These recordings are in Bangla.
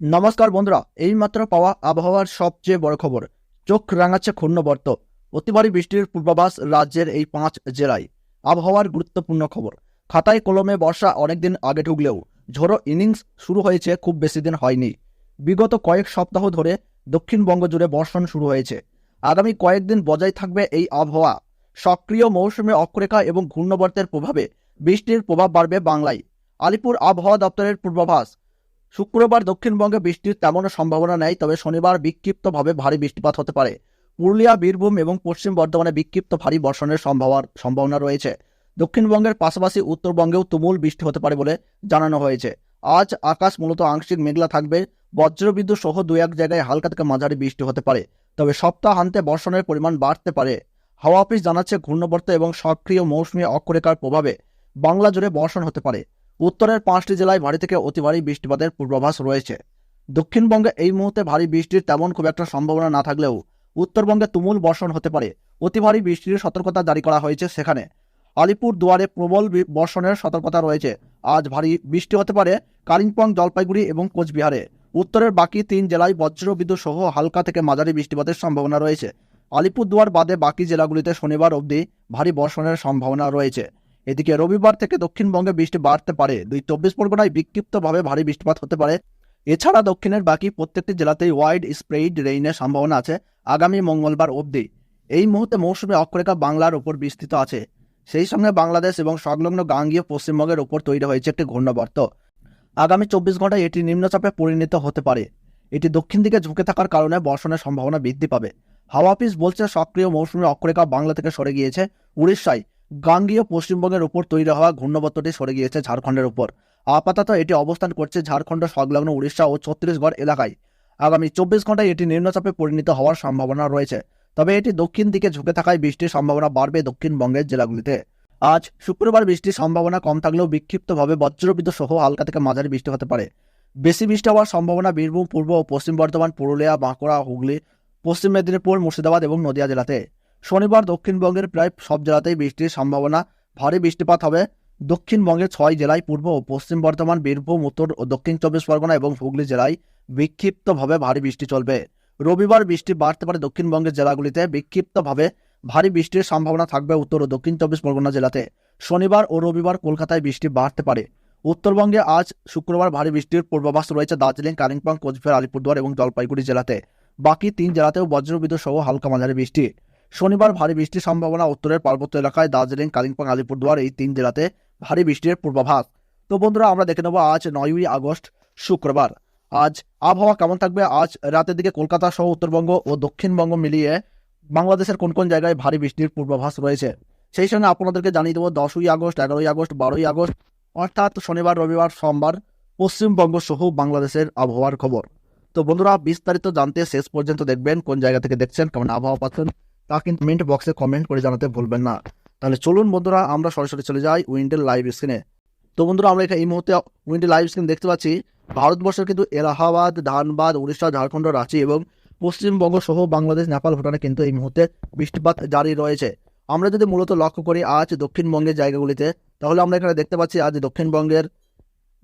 নমস্কার বন্ধুরা, এইমাত্র পাওয়া আবহাওয়ার সবচেয়ে বড় খবর। চোখ রাঙাচ্ছে ক্ষুণ্ণবর্ত অতি ভারী বৃষ্টির পূর্বাভাস রাজ্যের এই পাঁচ জেলায়। আবহাওয়ার গুরুত্বপূর্ণ খবর। খাতায় কলমে বর্ষা অনেকদিন আগে ঢুকলেও ঝোড়ো ইনিংস শুরু হয়েছে খুব বেশি দিন হয়নি। বিগত কয়েক সপ্তাহ ধরে দক্ষিণবঙ্গ জুড়ে বর্ষণ শুরু হয়েছে। আগামী কয়েকদিন বজায় থাকবে এই আবহাওয়া। সক্রিয় মৌসুমে অক্ষরেখা এবং ঘূর্ণবর্তের প্রভাবে বৃষ্টির প্রভাব বাড়বে বাংলায়। আলিপুর আবহাওয়া দপ্তরের পূর্বাভাস শুক্রবার দক্ষিণবঙ্গে বৃষ্টির তেমন সম্ভাবনা নেই, তবে শনিবার বিক্ষিপ্তভাবে ভারী বৃষ্টিপাত হতে পারে। পুরুলিয়া, বীরভূম এবং পশ্চিম বর্ধমানে বিক্ষিপ্ত ভারী বর্ষণের সম্ভাবনার সম্ভাবনা রয়েছে। দক্ষিণবঙ্গের পাশাপাশি উত্তরবঙ্গেও তুমুল বৃষ্টি হতে পারে বলে জানানো হয়েছে। আজ আকাশ মূলত আংশিক মেঘলা থাকবে। বজ্রবিদ্যুৎ সহ দু এক জায়গায় হালকা থেকে মাঝারি বৃষ্টি হতে পারে। তবে সপ্তাহান্তে বর্ষণের পরিমাণ বাড়তে পারে। হাওয়া অফিস জানাচ্ছে ঘূর্ণবর্ত এবং সক্রিয় মৌসুমী অক্ষরেখার প্রভাবে বাংলা জুড়ে বর্ষণ হতে পারে। উত্তরের পাঁচটি জেলায় ভারী থেকে অতি ভারী বৃষ্টিপাতের পূর্বাভাস রয়েছে। দক্ষিণবঙ্গে এই মুহূর্তে ভারী বৃষ্টির তেমন খুব একটা সম্ভাবনা না থাকলেও উত্তরবঙ্গে তুমুল বর্ষণ হতে পারে। অতি ভারী বৃষ্টির সতর্কতা জারি করা হয়েছে সেখানে। আলিপুর দুয়ারে প্রবল বর্ষণের সতর্কতা রয়েছে। আজ ভারী বৃষ্টি হতে পারে কালিম্পং, জলপাইগুড়ি এবং কোচবিহারে। উত্তরের বাকি তিন জেলায় বজ্রবিদ্যুৎ সহ হালকা থেকে মাঝারি বৃষ্টিপাতের সম্ভাবনা রয়েছে। আলিপুরদুয়ার বাদে বাকি জেলাগুলিতে শনিবার অবধি ভারী বর্ষণের সম্ভাবনা রয়েছে। এদিকে রবিবার থেকে দক্ষিণবঙ্গে বৃষ্টি বাড়তে পারে। দুই চব্বিশ পরগনায় বিক্ষিপ্তভাবে ভারী বৃষ্টিপাত হতে পারে। এছাড়া দক্ষিণের বাকি প্রত্যেকটি জেলাতেই ওয়াইড স্প্রেড রেইনের সম্ভাবনা আছে আগামী মঙ্গলবার অবধি। এই মুহূর্তে মৌসুমী অক্ষরেখা বাংলার উপর বিস্তৃত আছে। সেই সঙ্গে বাংলাদেশ এবং সংলগ্ন গাঙ্গীয় পশ্চিমবঙ্গের উপর তৈরি হয়েছে একটি ঘূর্ণবর্ত। আগামী চব্বিশ ঘন্টায় এটি নিম্নচাপে পরিণত হতে পারে। এটি দক্ষিণ দিকে ঝুঁকে থাকার কারণে বর্ষণের সম্ভাবনা বৃদ্ধি পাবে। হাওয়া অফিস বলছে সক্রিয় মৌসুমী অক্ষরেখা বাংলা থেকে সরে গিয়েছে উড়িষ্যায়। গাঙ্গীয় পশ্চিমবঙ্গের উপর তৈরি হওয়া ঘূর্ণবর্তটি সরে গিয়েছে ঝাড়খণ্ডের উপর। আপাতত এটি অবস্থান করছে ঝাড়খণ্ড, সংলগ্ন উড়িষ্যা ও ছত্তিশগড় এলাকায়। আগামী চব্বিশ ঘন্টায় এটি নিম্নচাপে পরিণত হওয়ার সম্ভাবনা রয়েছে। তবে এটি দক্ষিণ দিকে ঝুঁকে থাকায় বৃষ্টির সম্ভাবনা বাড়বে দক্ষিণবঙ্গের জেলাগুলিতে। আজ শুক্রবার বৃষ্টির সম্ভাবনা কম থাকলেও বিক্ষিপ্তভাবে বজ্রবিদ্যুৎ সহ হালকা থেকে মাঝারি বৃষ্টি হতে পারে। বেশি বৃষ্টি হওয়ার সম্ভাবনা বীরভূম, পূর্ব ও পশ্চিম বর্ধমান, পুরুলিয়া, বাঁকুড়া, হুগলি, পশ্চিম মেদিনীপুর, মুর্শিদাবাদ এবং নদিয়া জেলাতে। শনিবার দক্ষিণবঙ্গের প্রায় সব জেলাতেই বৃষ্টির সম্ভাবনা ভারী বৃষ্টিপাত হবে। দক্ষিণবঙ্গের ছয় জেলায় পূর্ব ও পশ্চিম বর্ধমান, বীরভূম, উত্তর ও দক্ষিণ চব্বিশ পরগনা এবং হুগলি জেলায় বিক্ষিপ্তভাবে ভারী বৃষ্টি চলবে। রবিবার বৃষ্টি বাড়তে পারে দক্ষিণবঙ্গের জেলাগুলিতে। বিক্ষিপ্তভাবে ভারী বৃষ্টির সম্ভাবনা থাকবে উত্তর ও দক্ষিণ চব্বিশ পরগনা জেলাতে। শনিবার ও রবিবার কলকাতায় বৃষ্টি বাড়তে পারে। উত্তরবঙ্গে আজ শুক্রবার ভারী বৃষ্টির পূর্বাভাস রয়েছে দার্জিলিং, কালিম্পং, কোচবিহার, আলিপুরদুয়ার এবং জলপাইগুড়ি জেলাতে। বাকি তিন জেলাতেও বজ্রবিদ্যুৎ সহ হালকা মাঝারি বৃষ্টি। শনিবার ভারী বৃষ্টির সম্ভাবনা উত্তরের পার্বত্য এলাকায় দার্জিলিং, কালিম্পং, আলিপুরদুয়ার এই তিন জেলাতে ভারী বৃষ্টির পূর্বাভাস। তো বন্ধুরা, আমরা দেখে নেব আজ নয়ই আগস্ট, শুক্রবার। আজ আবহাওয়া কেমন থাকবে? আজ রাতের দিকে কলকাতা সহ উত্তরবঙ্গ ও দক্ষিণবঙ্গ মিলিয়ে বাংলাদেশের কোন কোন জায়গায় ভারী বৃষ্টির পূর্বাভাস রয়েছে? সেই সঙ্গে আপনাদেরকে জানিয়ে দেবো, দশই আগস্ট, এগারোই আগস্ট, বারোই আগস্ট, অর্থাৎ শনিবার, রবিবার, সোমবার, পশ্চিমবঙ্গ সহ বাংলাদেশের আবহাওয়ার খবর। তো বন্ধুরা, বিস্তারিত জানতে শেষ পর্যন্ত দেখবেন, কোন জায়গা থেকে দেখছেন, কেমন আবহাওয়া পাচ্ছেন তা কিন্তু কমেন্ট বক্সে কমেন্ট করে জানাতে ভুলবেন না। তাহলে চলুন বন্ধুরা, আমরা সরাসরি চলে যাই উইন্ডের লাইভ স্ক্রিনে তো বন্ধুরা, আমরা এখানে এই মুহূর্তে উইন্ডের লাইভ স্ক্রিন দেখতে পাচ্ছি, ভারতবর্ষের কিন্তু এলাহাবাদ, ধানবাদ, উড়িষ্যা, ঝাড়খণ্ড রাঁচি এবং পশ্চিমবঙ্গ সহ বাংলাদেশ, নেপাল, ভুটানে কিন্তু এই মুহূর্তে বৃষ্টিপাত জারি রয়েছে। আমরা যদি মূলত লক্ষ্য করি আজ দক্ষিণবঙ্গের জায়গাগুলিতে, তাহলে আমরা এখানে দেখতে পাচ্ছি আজ দক্ষিণবঙ্গের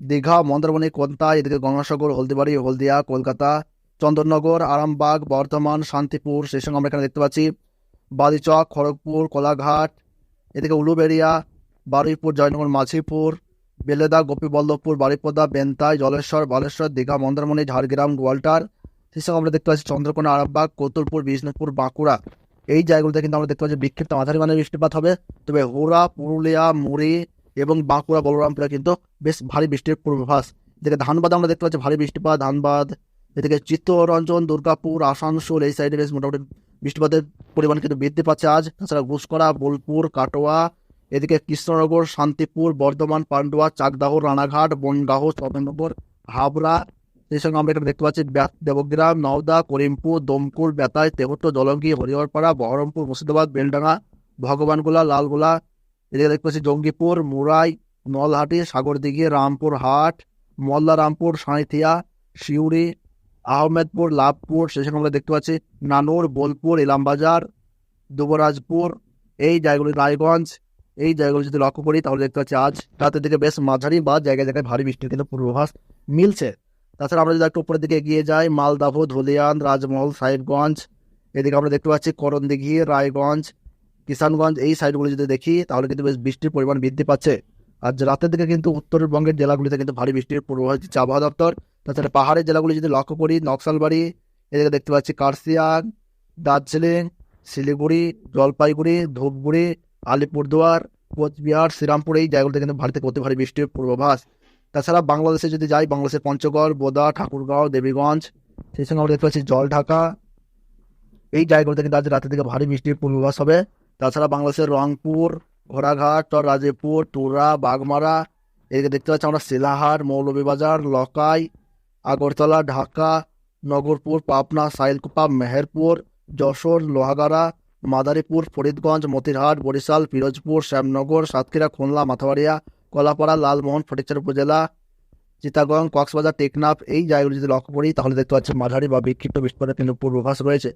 দীঘা, মন্দারমণি কোন্তা এদিকে গঙ্গাসাগর, হলদিবাড়ি, হলদিয়া, কলকাতা, চন্দননগর, আরামবাগ, বর্ধমান, শান্তিপুর, সেই সঙ্গে আমরা এখানে দেখতে পাচ্ছি বাদিচক খড়গপুর, কোলাঘাট, এদিকে উলুবেড়িয়া, বারুইপুর, জয়নগর, মাঝিপুর, বেলেদা, গোপীবল্লভপুর, বারিপদা, বেন্তাই, জলেশ্বর, বালেশ্বর, দীঘা, মন্দারমণি, ঝাড়গ্রাম, গোয়ালটার সেসব আমরা দেখতে পাচ্ছি চন্দ্রকোনা, আরামবাগ, কতুলপুর, বিষ্ণুপুর, বাঁকুড়া। এই জায়গাগুলোতে কিন্তু আমরা দেখতে পাচ্ছি বিক্ষিপ্ত মাঝারি মানের বৃষ্টিপাত হবে। তবে হোরা পুরুলিয়া, মুড়ি এবং বাঁকুড়া, বলরামপুরে কিন্তু বেশ ভারী বৃষ্টির পূর্বাভাস। এদিকে ধানবাদ আমরা দেখতে পাচ্ছি ভারী বৃষ্টিপাত, ধানবাদ, এদিকে চিত্তরঞ্জন, দুর্গাপুর, আসানসোল এই সাইডে বেশ মোটামুটি বৃষ্টিপাতের পরিমাণ কিন্তু বৃদ্ধি পাচ্ছে আজ। তাছাড়া ঘুষকরা বোলপুর, কাটোয়া, এদিকে কৃষ্ণনগর, শান্তিপুর, বর্ধমান, পান্ডুয়া, চাকদাহ, রানাঘাট বনগাহ চন্দননগর হাবড়া, সেই সঙ্গে আমরা এখানে দেখতে পাচ্ছি দেবগ্রাম, নওদা, করিমপুর, দমকুল, বেতাই, তেহট্ট, জলঙ্গি, হরিহরপাড়া, বহরমপুর, মুর্শিদাবাদ, বেলডাঙ্গা, ভগবানগোলা, লালগোলা, এদিকে দেখতে পাচ্ছি জঙ্গিপুর, মুরাই, নলহাটি, সাগরদিঘি রামপুর হাট মল্লারামপুর, সাঁইথিয়া শিউড়ি আহমেদপুর লাভপুর সেই সঙ্গে আমরা দেখতে পাচ্ছি। নানুর, বোলপুর ইলামবাজার দুবরাজপুর, এই জায়গাগুলি রায়গঞ্জ, এই জায়গাগুলো যদি লক্ষ্য করি তাহলে দেখতে পাচ্ছি আজ রাতের দিকে বেশ মাঝারি বা জায়গায় জায়গায় ভারী বৃষ্টির কিন্তু পূর্বাভাস মিলছে। তাছাড়া আমরা যদি একটু উপরের দিকে এগিয়ে যাই, মালদাহ, ধুলিয়ান, রাজমহল, সাহেবগঞ্জ, এদিকে আমরা দেখতে পাচ্ছি করণদিঘি, রায়গঞ্জ, কিষানগঞ্জ, এই সাইডগুলো যদি দেখি তাহলে কিন্তু বেশ বৃষ্টির পরিমাণ বৃদ্ধি পাচ্ছে। আর রাতের দিকে কিন্তু উত্তরবঙ্গের জেলাগুলিতে কিন্তু ভারী বৃষ্টির পূর্বাভাস দিচ্ছে আবহাওয়া দপ্তর। তাছাড়া পাহাড়ের জেলাগুলি যদি লক্ষ্য করি, নকশালবাড়ি, এদিকে দেখতে পাচ্ছি কার্সিয়াং দার্জিলিং, শিলিগুড়ি, জলপাইগুড়ি, ধূপগুড়ি, আলিপুরদুয়ার, কোচবিহার, শ্রীরামপুর, এই জায়গাগুলিতে কিন্তু ভারী থেকে অতি ভারী বৃষ্টির পূর্বাভাস। তাছাড়া বাংলাদেশে যদি যাই, বাংলাদেশের পঞ্চগড়, বোদা, ঠাকুরগাঁও, দেবীগঞ্জ, সেই সঙ্গে আমরা দেখতে পাচ্ছি জলঢাকা, এই জায়গাগুলোতে কিন্তু আজ রাতের দিকে ভারী বৃষ্টির পূর্বাভাস হবে। তাছাড়া বাংলাদেশের রংপুর ঘোড়াঘাট চর রাজীবপুর টুরা বাগমারা। এদিকে দেখতে পাচ্ছি আমরা শিলাহার, মৌলভীবাজার, লকাই, আগরতলা, ঢাকা, নগরপুর, পাবনা, সাইলকুপা, মেহেরপুর, যশোর, লোহাগাড়া, মাদারীপুর, ফরিদগঞ্জ, মতিরহাট, বরিশাল, পিরোজপুর, শ্যামনগর, সাতক্ষীরা, খুলনা, মাথাবাড়িয়া, কলাপাড়া, লালমোহন, ফটিকচার উপজেলা, চিতাগং, কক্সবাজার, টেকনাফ, এই জায়গাগুলো যদি লক্ষ্য করি তাহলে দেখতে পাচ্ছি মাঝারি বা বিক্ষিপ্ত বৃষ্টিপাতের কিন্তু পূর্বাভাস রয়েছে।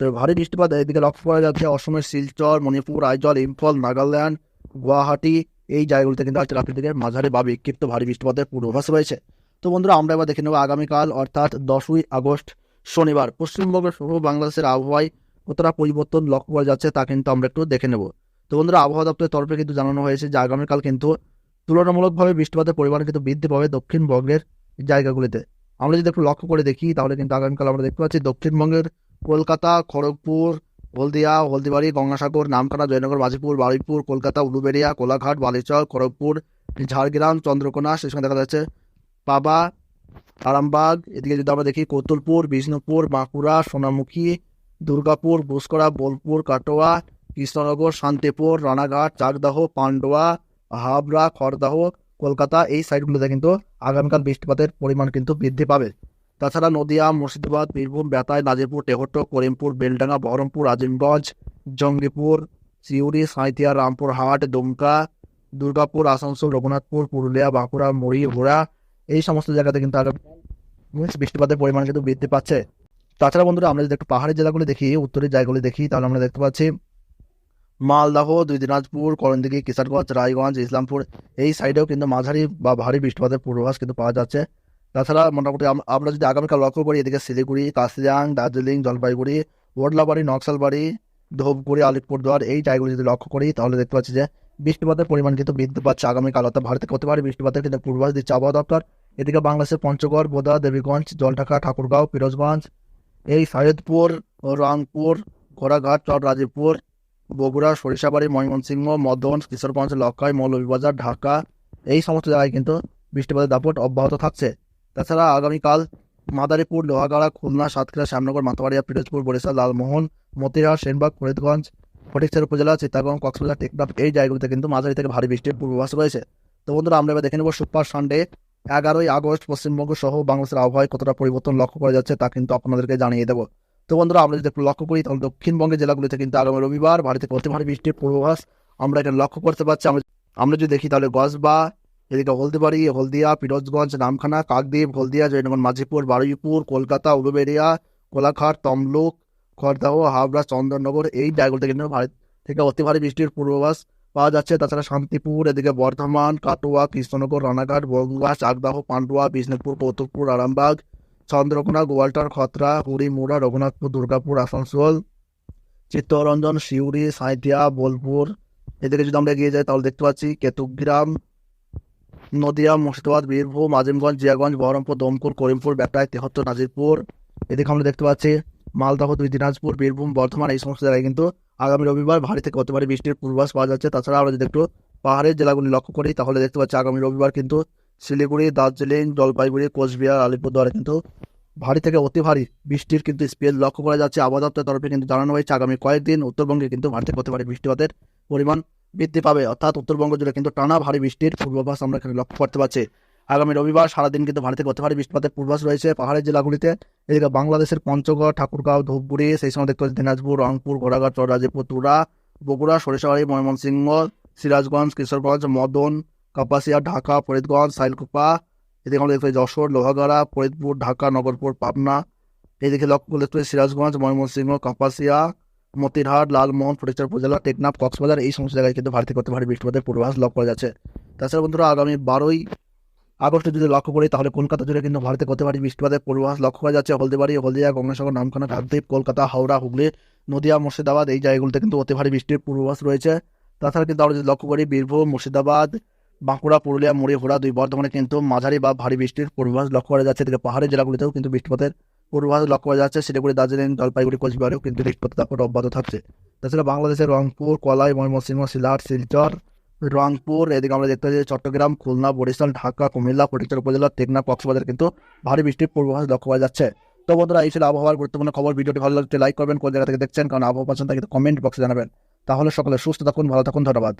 তো ভারী বৃষ্টিপাত এদিকে লক্ষ্য করা যাচ্ছে অসমের শিলচর, মণিপুর আইজল ইম্ফল, নাগাল্যান্ড, গুয়াহাটি, এই জায়গাগুলিতে কিন্তু আজকে রাতের দিকে মাঝারি বা বিক্ষিপ্ত ভারী বৃষ্টিপাতের পূর্বাভাস রয়েছে। তো বন্ধুরা, আমরা এবার দেখে নেব আগামীকাল, অর্থাৎ দশই আগস্ট, শনিবার। পশ্চিমবঙ্গের সহ বাংলাদেশের আবহাওয়ায় কতটা পরিবর্তন লক্ষ্য করা যাচ্ছে তা কিন্তু আমরা একটু দেখে নেব। তো বন্ধুরা, আবহাওয়া দপ্তরের তরফে কিন্তু জানানো হয়েছে যে আগামীকাল কিন্তু তুলনামূলকভাবে বৃষ্টিপাতের পরিমাণ কিন্তু বৃদ্ধি পাবে দক্ষিণবঙ্গের জায়গাগুলিতে। আমরা যদি একটু লক্ষ্য করে দেখি, তাহলে কিন্তু আগামীকাল আমরা দেখতে পাচ্ছি দক্ষিণবঙ্গের কলকাতা, খড়গপুর, হলদিয়া, হলদিবাড়ি, গঙ্গাসাগর নামখানা জয়নগর, বাজিপুর, বারুইপুর, কলকাতা, উলুবেড়িয়া, কোলাঘাট, বালিচর, খড়গপুর, ঝাড়গ্রাম, চন্দ্রকোনা সঙ্গে দেখা যাচ্ছে পাবা, আরামবাগ, এদিকে যদি আমরা দেখি কতুলপুর, বিষ্ণুপুর, বাঁকুড়া, সোনামুখী, দুর্গাপুর বুসকরা বোলপুর, কাটোয়া, কৃষ্ণনগর, শান্তিপুর, রানাঘাট, চাকদাহ, পান্ডোয়া, হাবড়া, খড়দাহ, কলকাতা, এই সাইডগুলোতে কিন্তু আগামীকাল বৃষ্টিপাতের পরিমাণ কিন্তু বৃদ্ধি পাবে। তাছাড়া নদিয়া, মুর্শিদাবাদ, বীরভূম বেতাই নাজিরপুর টেহট্ট করিমপুর, বেলডাঙ্গা, বহরমপুর, আজিমগঞ্জ, জঙ্গিপুর, সিউড়ি, সাঁইথিয়া, রামপুরহাট, দুমকা, দুর্গাপুর, আসানসোল, রঘুনাথপুর, পুরুলিয়া, বাঁকুড়া মুড়ি ঘোড়া এই সমস্ত জায়গাতে কিন্তু আগামী বৃষ্টিপাতের পরিমাণ কিন্তু বৃদ্ধি পাচ্ছে। তাছাড়া বন্ধুরা, আমরা যদি একটু পাহাড়ের জেলাগুলি দেখি, উত্তরের জায়গাগুলি দেখি, তাহলে আমরা দেখতে পাচ্ছি মালদাহ, দুই দিনাজপুর, করণদিঘি, কিশোরগঞ্জ, রায়গঞ্জ, ইসলামপুর, এই সাইডেও কিন্তু মাঝারি বা ভারী বৃষ্টিপাতের পূর্বাভাস কিন্তু পাওয়া যাচ্ছে। তাছাড়া মোটামুটি আমরা যদি আগামীকাল লক্ষ্য করি, এদিকে শিলিগুড়ি, কাশিয়াং, দার্জিলিং, জলপাইগুড়ি, ওডলাবাড়ি, নকশালবাড়ি, ধূপগুড়ি, আলিপুরদুয়ার, এই জায়গাগুলি যদি লক্ষ্য করি, তাহলে দেখতে পাচ্ছি যে বৃষ্টিপাতের পরিমাণ কিন্তু বৃদ্ধি পাচ্ছে আগামীকাল। অর্থাৎ ভারতে হতে পারে বৃষ্টিপাতের কিন্তু পূর্বাভাস দিচ্ছে আবহাওয়া দপ্তর। এদিকে বাংলাদেশের পঞ্চগড়, বোদা, দেবীগঞ্জ, জলঢাকা, ঠাকুরগাঁও, পিরোজগঞ্জ, এই সৈয়দপুর, রংপুর, ঘোড়াঘাট চর রাজীবপুর বগুড়া, সরিষাবাড়ি, ময়মনসিংহ, মদন, কিশোরগঞ্জ লক্ষাই মৌলভীবাজার, ঢাকা, এই সমস্ত জায়গায় কিন্তু বৃষ্টিপাতের দাপট অব্যাহত থাকছে। তাছাড়া আগামীকাল মাদারীপুর, লোহাগাড়া, খুলনা, সাতক্ষীরা, শ্যামনগর মাতাবাড়িয়া পিরোজপুর, বরিশাল, লালমোহন মতিরাট সেনবাগ, ফরিদগঞ্জ, ফটিকছড়ি উপজেলা চিত্তাগং কক্সবাজার, টেকনাফ এই জায়গাগুলিতে কিন্তু মাঝারি থেকে ভারী বৃষ্টির পূর্বাভাস রয়েছে। তো বন্ধুরা, আমরা এবার দেখে নেব সুপার সানডে, এগারোই আগস্ট, পশ্চিমবঙ্গ সহ বাংলাদেশের আবহাওয়ায় কতটা পরিবর্তন লক্ষ্য করা যাচ্ছে তা কিন্তু আপনাদেরকে জানিয়ে দেবো। তো বন্ধুরা, আমরা যদি লক্ষ্য করি, তাহলে দক্ষিণবঙ্গের জেলাগুলিতে কিন্তু আগামী রবিবার ভারী থেকে অতি ভারী বৃষ্টির পূর্বাভাস আমরা এটা লক্ষ্য করতে পারছি। আমরা আমরা যদি দেখি, তাহলে গসবা এদিকে হলদিবাড়ি, হলদিয়া, পিরোজগঞ্জ, নামখানা, কাকদ্বীপ, হলদিয়া, জয়নগর, মাঝিপুর, বারুইপুর, কলকাতা, উলুবেড়িয়া, কোলাঘাট, তমলুক, খড়দাহ হাবড়া চন্দননগর, এই জায়গাগুলোতে কিন্তু ভারত থেকে অতি ভারী বৃষ্টির পূর্বাভাস পাওয়া যাচ্ছে। তাছাড়া শান্তিপুর, এদিকে বর্ধমান, কাটোয়া, কৃষ্ণনগর, রানাঘাট, বগুড়া, চাকদাহ, পান্ডুয়া, বিষ্ণুপুর, কৌতুকপুর, আরামবাগ, চন্দ্রকোনা গোয়ালটার খতরা মুড়া রঘুনাথপুর, দুর্গাপুর, আসানসোল, চিত্তরঞ্জন, সিউড়ি, সাঁইথিয়া, বোলপুর। এদিকে যদি আমরা এগিয়ে যাই তাহলে দেখতে পাচ্ছি কেতুগ্রাম নদিয়া, মুর্শিদাবাদ, বীরভূম, আজিমগঞ্জ, জিয়াগঞ্জ, বহরমপুর দমকুর করিমপুর বেটায় তেহত্তর, নাজিরপুর। এদিকে আমরা দেখতে পাচ্ছি, মালদহ, দুই দিনাজপুর, বীরভূম, বর্ধমান, এই সমস্ত জায়গায় কিন্তু আগামী রবিবার ভারী থেকে ভারী বৃষ্টির পূর্বাভাস পাওয়া যাচ্ছে। তাছাড়া আমরা যদি একটু পাহাড়ের জেলাগুলি লক্ষ্য করি, তাহলে দেখতে পাচ্ছি আগামী রবিবার কিন্তু শিলিগুড়ি, দার্জিলিং, জলপাইগুড়ি, কোচবিহার, আলিপুরদুয়ারে কিন্তু ভারী থেকে অতি ভারী বৃষ্টির কিন্তু স্পেল লক্ষ্য করা যাচ্ছে। আবহাওয়া দপ্তরের তরফে কিন্তু জানানো হয়েছে, আগামী কয়েকদিন উত্তরবঙ্গে কিন্তু ভারী থেকে অতি ভারী বৃষ্টিপাতের পরিমাণ বৃদ্ধি পাবে। অর্থাৎ উত্তরবঙ্গ জুড়ে কিন্তু টানা ভারী বৃষ্টির পূর্বাভাস আমরা এখানে লক্ষ্য করতে পারছি। আগামী রবিবার সারাদিন কিন্তু ভারী থেকে অতি ভারী বৃষ্টিপাতের পূর্বাভাস রয়েছে পাহাড়ের জেলাগুলিতে। এদিকে বাংলাদেশের পঞ্চগড়, ঠাকুরগাঁও, ধূপগুড়ি, সেই সময় দেখতে পাচ্ছি দিনাজপুর, রংপুর ঘোড়াঘাট চররাজীপুর তুরা, বগুড়া, সরিষাবাড়ি, ময়মনসিংহ, সিরাজগঞ্জ, কিশোরগঞ্জ, মদন, কাপাসিয়া, ঢাকা, ফরিদগঞ্জ, সাইলকুপা, এদিকে আমরা দেখতে যশোর, লোহাগাড়া, ফরিদপুর, ঢাকা, নগরপুর, পাবনা। এদিকে লক্ষ্য করলে সিরাজগঞ্জ, ময়মনসিংহ, কাপাসিয়া মতিরহাট লালমোহন ফটিকচার উপজেলা টেকনাফ, কক্সবাজার, এই সমস্ত জায়গায় কিন্তু ভারী থেকে অতি ভারী বৃষ্টিপাতের পূর্বাভাস লক্ষ্য করা যাচ্ছে। তাছাড়া বন্ধুরা, আগামী বারোই আগস্টে যদি লক্ষ্য করি, তাহলে কলকাতা জুড়ে কিন্তু ভারতে গত ভারী বৃষ্টিপাতের পূর্বাভাস লক্ষ্য করা যাচ্ছে। হলদিবাড়ি, হলদিয়া, গঙ্গাসাগর, নামখানা কাকদ্বীপ কলকাতা, হাওড়া, হুগলি, নদিয়া, মুর্শিদাবাদ, এই জায়গাগুলোতে কিন্তু অতি ভারী বৃষ্টির পূর্বাভাস রয়েছে। তাছাড়া কিন্তু আমরা যদি লক্ষ্য করি, বীরভূম, মুর্শিদাবাদ, বাঁকুড়া, পুরুলিয়া মুড়িঘোড়া দুই বর্ধমানে কিন্তু মাঝারি বা ভারী বৃষ্টির পূর্বাভাস লক্ষ্য করা যাচ্ছে। এদিকে পাহাড়ি জেলাগুলিতেও কিন্তু বৃষ্টিপাতের পূর্বাভাস লক্ষ্য করা যাচ্ছে, শিলিগুড়ি, দার্জিলিং, জলপাইগুড়ি, কোচবিহারেও কিন্তু বৃষ্টিপাতের দাপট অব্যাহত থাকছে। তাছাড়া বাংলাদেশের রংপুর, কলাই, ময়মনসিংহ সিলাট শিলচর, রংপুর, এদিকে আমরা দেখতে পাচ্ছি চট্টগ্রাম, খুলনা, বরিশাল, ঢাকা, কুমিল্লা ফটিকচর উপজেলা টেকনা কক্সবাজার কিন্তু ভারী বৃষ্টির পূর্বাভাস লক্ষ্য করা যাচ্ছে। তো বন্ধুরা, এই ছিল আবহাওয়ার গুরুত্বপূর্ণ খবর। ভিডিওটি ভালো লাগলে লাইক করবেন, কোন জায়গা থেকে দেখছেন, কারণ আবহাওয়া পছন্দ থাকে কমেন্ট বক্সে জানাবেন। তাহলে সকলে সুস্থ থাকুন, ভালো থাকুন, ধন্যবাদ।